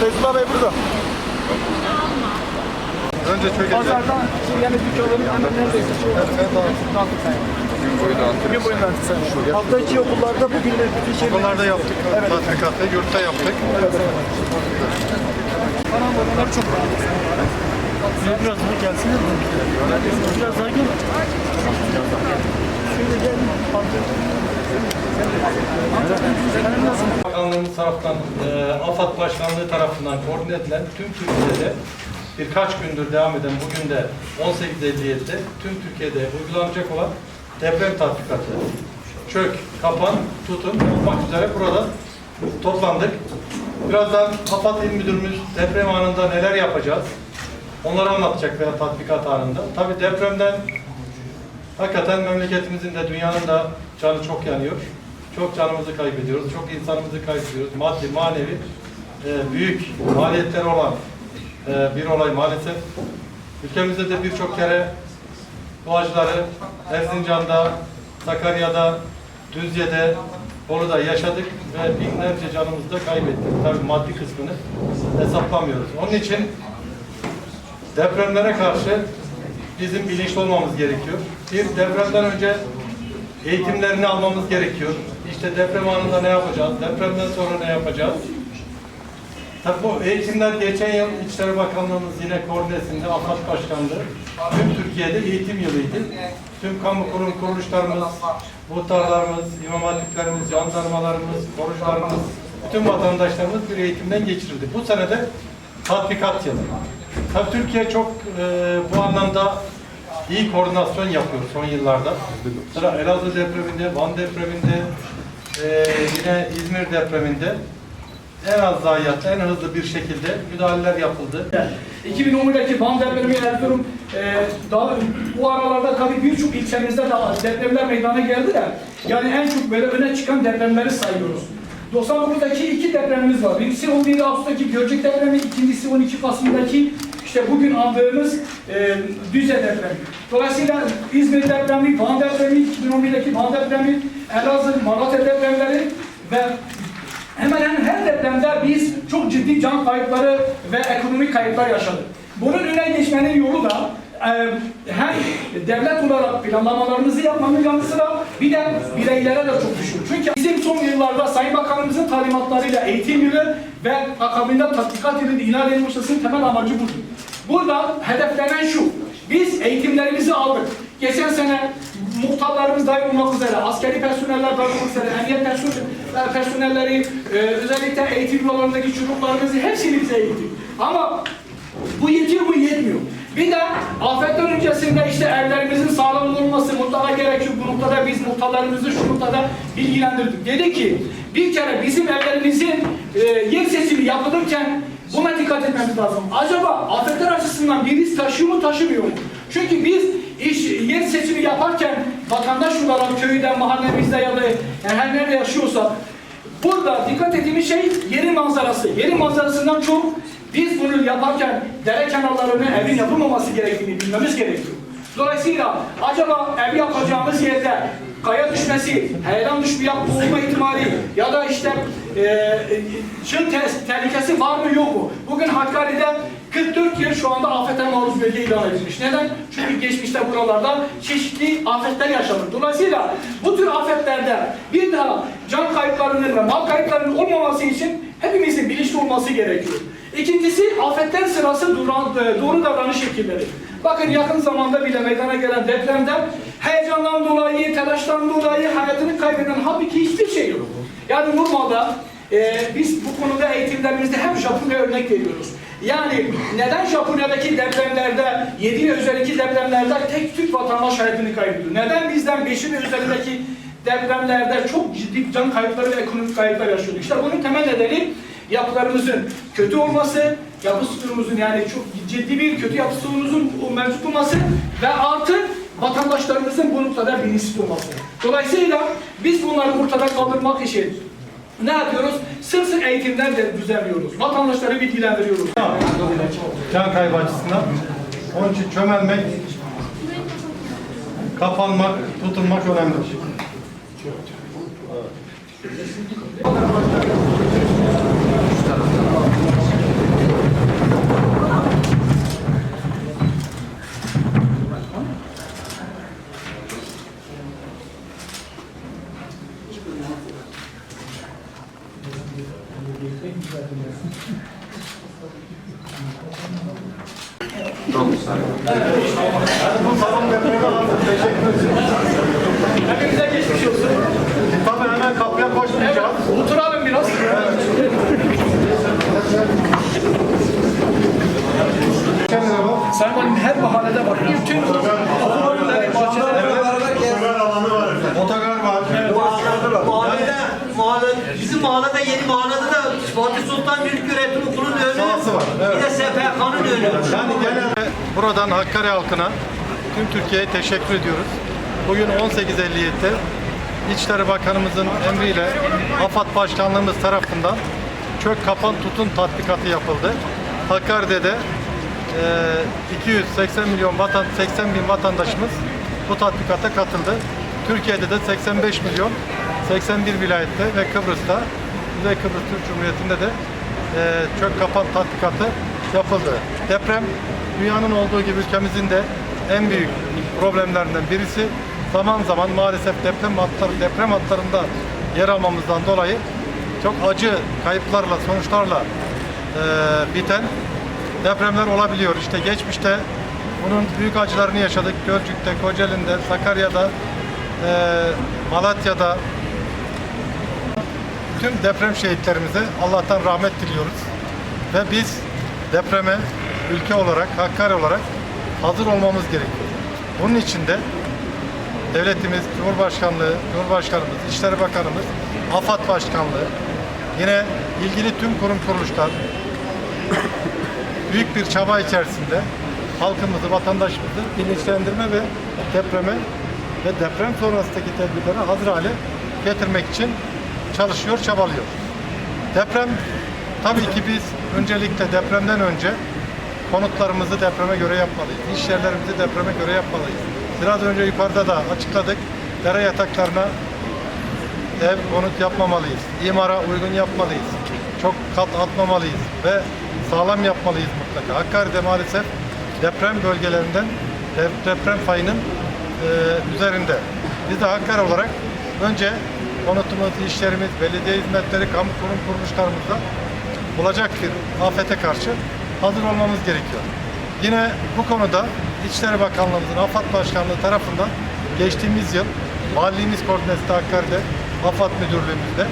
Feyzullah Bey burada. Önce çökecek. Pazardan yani dükkanların hemen neredeyse şey Gün boyu dağıtırız. Bugün boyunca sen. Hafta içi okullarda bugün de bütün şeyleri... Okullarda yaptık. Evet. Tatbikatı yurtta yaptık. Evet, evet. Bunlar çok rahat. Biraz daha gelsin. Biraz daha gel. Şöyle gel. Bakanlığımız tarafından, e, AFAD Başkanlığı tarafından koordine edilen tüm Türkiye'de birkaç gündür devam eden bugün de 18.57'de tüm Türkiye'de uygulanacak olan deprem tatbikatı. Çök, kapan, tutun olmak üzere burada toplandık. Birazdan AFAD İl Müdürümüz deprem anında neler yapacağız? Onları anlatacak veya tatbikat anında. Tabii depremden Hakikaten memleketimizin de dünyanın da canı çok yanıyor. Çok canımızı kaybediyoruz, çok insanımızı kaybediyoruz. Maddi, manevi e, büyük maliyetleri olan e, bir olay maalesef. Ülkemizde de birçok kere bu acıları Erzincan'da, Sakarya'da, Düzce'de, Bolu'da yaşadık ve binlerce canımızı da kaybettik. Tabii maddi kısmını hesaplamıyoruz. Onun için depremlere karşı bizim bilinçli olmamız gerekiyor. Bir, depremden önce eğitimlerini almamız gerekiyor. İşte deprem anında ne yapacağız, depremden sonra ne yapacağız? Tabii bu eğitimler geçen yıl İçişleri Bakanlığımız yine koordinesinde AFAD Başkanlığı tüm Türkiye'de eğitim yılıydı. Tüm kamu kurum kuruluşlarımız, muhtarlarımız, imam hatiplerimiz, jandarmalarımız, korucularımız, bütün vatandaşlarımız bir eğitimden geçirildi. Bu sene de tatbikat yılı. Tabii Türkiye çok e, bu anlamda iyi koordinasyon yapıyor son yıllarda. Mesela Elazığ depreminde, Van depreminde, e, yine İzmir depreminde en az zayiatla, en hızlı bir şekilde müdahaleler yapıldı. 2010'daki Van depremi Erzurum e, daha bu aralarda tabii birçok ilçemizde de depremler meydana geldiler. Yani en çok böyle öne çıkan depremleri sayıyoruz. 99'daki iki depremimiz var. Birisi 17 Ağustos'taki Gölcük depremi, ikincisi 12 Kasım'daki işte bugün andığımız e, Düzce depremi. Dolayısıyla İzmir depremi, Van depremi, 2011'deki Van depremi, Elazığ, Malatya depremleri ve Hemen hemen her depremde biz çok ciddi can kayıpları ve ekonomik kayıplar yaşadık. Bunun önüne geçmenin yolu da e, hem devlet olarak planlamalarımızı yapmanın yanı sıra bir de bireylere de çok düşür. Çünkü bizim son yıllarda Sayın Bakanımızın talimatlarıyla eğitim yılı ve akabinde tatbikat yılı ilan edilmesinin temel amacı budur. Burada hedeflenen şu, biz eğitimlerimizi aldık. Geçen sene muhtarlarımız dahil olmak üzere, askeri personeller dahil olmak üzere, emniyet personel, personelleri, e, özellikle eğitim yollarındaki çocuklarımızı hepsini bize eğittik. Ama bu yetiyor mu? Yetmiyor. Bir de afetten öncesinde işte evlerimizin sağlam olması mutlaka gerekiyor. Bu noktada biz muhtarlarımızı şu noktada bilgilendirdik. Dedi ki bir kere bizim evlerimizin e, yer seçimi yapılırken buna dikkat etmemiz lazım. Acaba afetler açısından bir risk taşıyor mu taşımıyor mu? Çünkü biz iş yer seçimi yaparken vatandaş olarak köyde, mahallemizde ya da her nerede yaşıyorsa burada dikkat ettiğimiz şey yerin manzarası. Yerin manzarasından çok biz bunu yaparken dere kenarlarına evin yapılmaması gerektiğini bilmemiz gerekiyor. Dolayısıyla acaba ev yapacağımız yerde kaya düşmesi, heyelan düşme yapma olma ihtimali ya da işte e, e, çığ te- tehlikesi var mı yok mu? Bugün Hakkari'de 44 yer şu anda afete maruz bölge ilan edilmiş. Neden? Çünkü geçmişte buralarda çeşitli afetler yaşanır. Dolayısıyla bu tür afetlerde bir daha can kayıplarının ve mal kayıplarının olmaması için hepimizin bilinçli olması gerekiyor. İkincisi afetler sırası duran, e, doğru davranış şekilleri. Bakın yakın zamanda bile meydana gelen depremde heyecandan dolayı, telaştan dolayı hayatını kaybeden halbuki hiçbir şey yok. Yani normalde e, biz bu konuda eğitimlerimizde hep Japonya örnek veriyoruz. Yani neden Japonya'daki depremlerde, 7 ve üzerindeki depremlerde tek Türk vatandaş hayatını kaybediyor? Neden bizden 5'i ve üzerindeki depremlerde çok ciddi can kayıpları ve ekonomik kayıplar yaşıyoruz? İşte bunun temel nedeni yapılarımızın kötü olması, yapı sütunumuzun yani çok ciddi bir kötü yapı sütunumuzun mevcut olması ve artı vatandaşlarımızın bu noktada bilinçsiz olması. Dolayısıyla biz bunları ortadan kaldırmak için ne yapıyoruz? Sık sık eğitimler de düzenliyoruz. Vatandaşları bilgilendiriyoruz. can kaybı açısından. Onun için çömelmek, kapanmak, tutunmak önemli. Bu Teşekkür ederim. Hepinize geçmiş olsun. Tabii hemen kapıya koşmayacağız. Oturalım biraz. Sayın Valim her mahallede var. Bütün okulların, bahçelerin Otogar var. Mahallede, mahalle, bizim mahallede yeni mahallede de Fatih Sultan Büyük Üretim Okulu'nun önü, Sahası var, evet. bir de SPK'nın önü. Yani genelde buradan Hakkari halkına tüm Türkiye'ye teşekkür ediyoruz. Bugün 18.57'de İçişleri Bakanımızın emriyle AFAD Başkanlığımız tarafından çök kapan tutun tatbikatı yapıldı. Hakkari'de de eee, 280 milyon vatan 80 bin vatandaşımız bu tatbikata katıldı. Türkiye'de de 85 milyon 81 vilayette ve Kıbrıs'ta Kuzey Kıbrıs Türk Cumhuriyeti'nde de eee, çök kapan tatbikatı yapıldı. Deprem dünyanın olduğu gibi ülkemizin de en büyük problemlerinden birisi. Zaman zaman maalesef deprem hatları, deprem hatlarında yer almamızdan dolayı çok acı kayıplarla, sonuçlarla eee, biten depremler olabiliyor. İşte geçmişte bunun büyük acılarını yaşadık. Gölcük'te, Kocaeli'nde, Sakarya'da, eee, Malatya'da, tüm deprem şehitlerimize Allah'tan rahmet diliyoruz. Ve biz depreme ülke olarak, Hakkari olarak hazır olmamız gerekiyor. Bunun için de devletimiz, Cumhurbaşkanlığı, Cumhurbaşkanımız, İçişleri Bakanımız, AFAD Başkanlığı, yine ilgili tüm kurum kuruluşlar büyük bir çaba içerisinde halkımızı, vatandaşımızı bilinçlendirme ve depreme ve deprem sonrasındaki tedbirlere hazır hale getirmek için çalışıyor, çabalıyor. Deprem tabii ki biz öncelikle depremden önce konutlarımızı depreme göre yapmalıyız. İş yerlerimizi depreme göre yapmalıyız. Biraz önce yukarıda da açıkladık. Dere yataklarına ev konut yapmamalıyız. İmara uygun yapmalıyız. Çok kat atmamalıyız ve sağlam yapmalıyız mutlaka. Hakkari'de maalesef deprem bölgelerinden de- deprem fayının e, üzerinde. Biz de Hakkari olarak önce konutumuz, işlerimiz, belediye hizmetleri, kamu kurum kuruluşlarımızda olacak bir afete karşı hazır olmamız gerekiyor. Yine bu konuda İçişleri Bakanlığımızın AFAD Başkanlığı tarafından geçtiğimiz yıl valiliğimiz koordinesi Hakkari'de AFAD Müdürlüğümüzde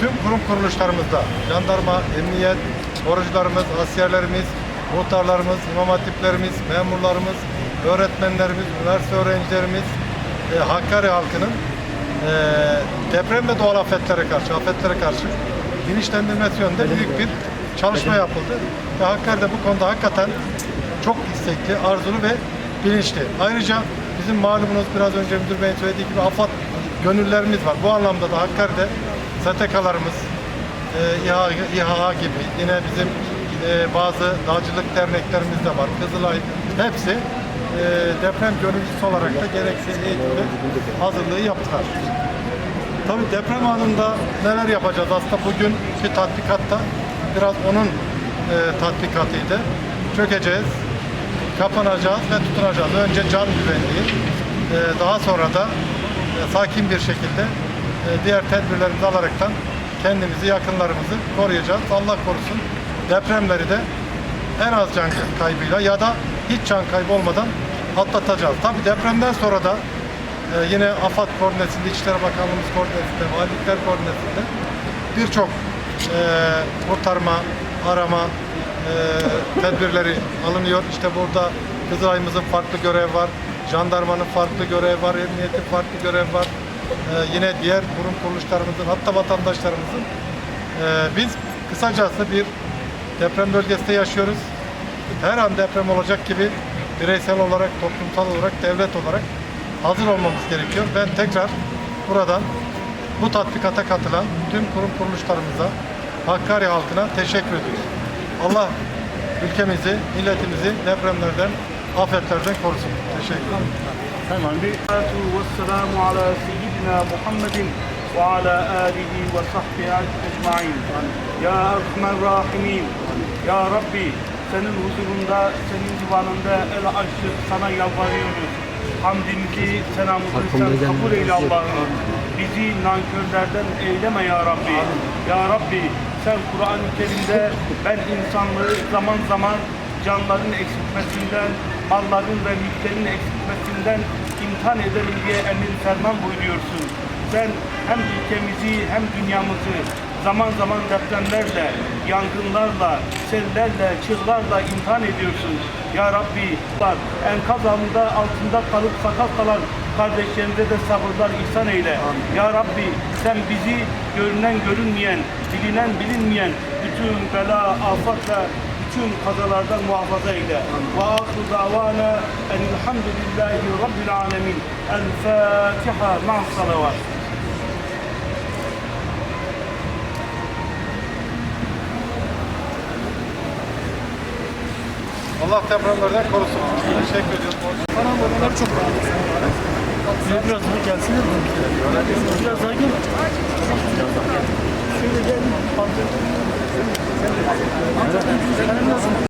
tüm kurum kuruluşlarımızda jandarma, emniyet, orucularımız, askerlerimiz, muhtarlarımız, imam hatiplerimiz, memurlarımız, öğretmenlerimiz, üniversite öğrencilerimiz, e, Hakkari halkının e, deprem ve doğal afetlere karşı, afetlere karşı bilinçlendirmesi yönünde büyük bir çalışma yapıldı. Ve Hakkari'de bu konuda hakikaten çok istekli, arzulu ve bilinçli. Ayrıca bizim malumunuz biraz önce müdür beyin söylediği gibi AFAD gönüllerimiz var. Bu anlamda da Hakkari'de STK'larımız, e, İHA, İHA gibi yine bizim e, bazı dağcılık derneklerimiz de var. Kızılay hepsi e, deprem gönüllüsü olarak da gerekli eğitimde hazırlığı yaptılar. Tabii deprem anında neler yapacağız? Aslında bugünkü tatbikatta biraz onun e, tatbikatıydı. Çökeceğiz, kapanacağız ve tutunacağız. Önce can güvenliği, e, daha sonra da e, sakin bir şekilde e, diğer tedbirlerimizi alaraktan kendimizi, yakınlarımızı koruyacağız. Allah korusun depremleri de en az can kaybıyla ya da hiç can kaybı olmadan atlatacağız. Tabii depremden sonra da ee, yine AFAD koordinesinde, İçişleri Bakanlığımız koordinesinde, valilikler koordinesinde birçok e, kurtarma, arama e, tedbirleri alınıyor. İşte burada Kızılay'ımızın farklı görev var, jandarmanın farklı görev var, emniyetin farklı görev var. E, yine diğer kurum kuruluşlarımızın, hatta vatandaşlarımızın e, biz kısacası bir deprem bölgesinde yaşıyoruz. Her an deprem olacak gibi bireysel olarak, toplumsal olarak, devlet olarak hazır olmamız gerekiyor. Ben tekrar buradan bu tatbikata katılan tüm kurum kuruluşlarımıza, Hakkari halkına teşekkür ediyoruz. Allah ülkemizi, milletimizi depremlerden, afetlerden korusun. Teşekkür ederim. Tamam. Vesselamu ala seyyidina Muhammedin ve ala alihi ve senin huzurunda, senin civanında el açtık sana yalvarıyoruz. Hamdimizi, senamızı sen kabul eyle Allah'ım. Bizi nankörlerden eyleme Ya Rabbi. Ya Rabbi sen Kur'an-ı Kerim'de ben insanlığı zaman zaman canların eksiltmesinden, malların ve mülklerin eksiltmesinden imtihan ederim diye emir ferman buyuruyorsun. Sen hem ülkemizi hem dünyamızı zaman zaman depremlerle, yangınlarla, sellerle, çığlarla imtihan ediyorsun. Ya Rabbi, enkaz altında, altında kalıp sakat kalan kardeşlerimize de sabırlar ihsan eyle. Ya Rabbi, sen bizi görünen görünmeyen, bilinen bilinmeyen bütün bela, afat ve bütün kazalardan muhafaza eyle. Ve ahru davana enilhamdülillahi rabbil alemin. El Fatiha ma'as salavat. Allah depremlerden korusun. Teşekkür ediyoruz. Bana bunlar çok rahat. Biraz daha gelsin mi? Biraz daha gel. Şöyle gel. Sen nasıl?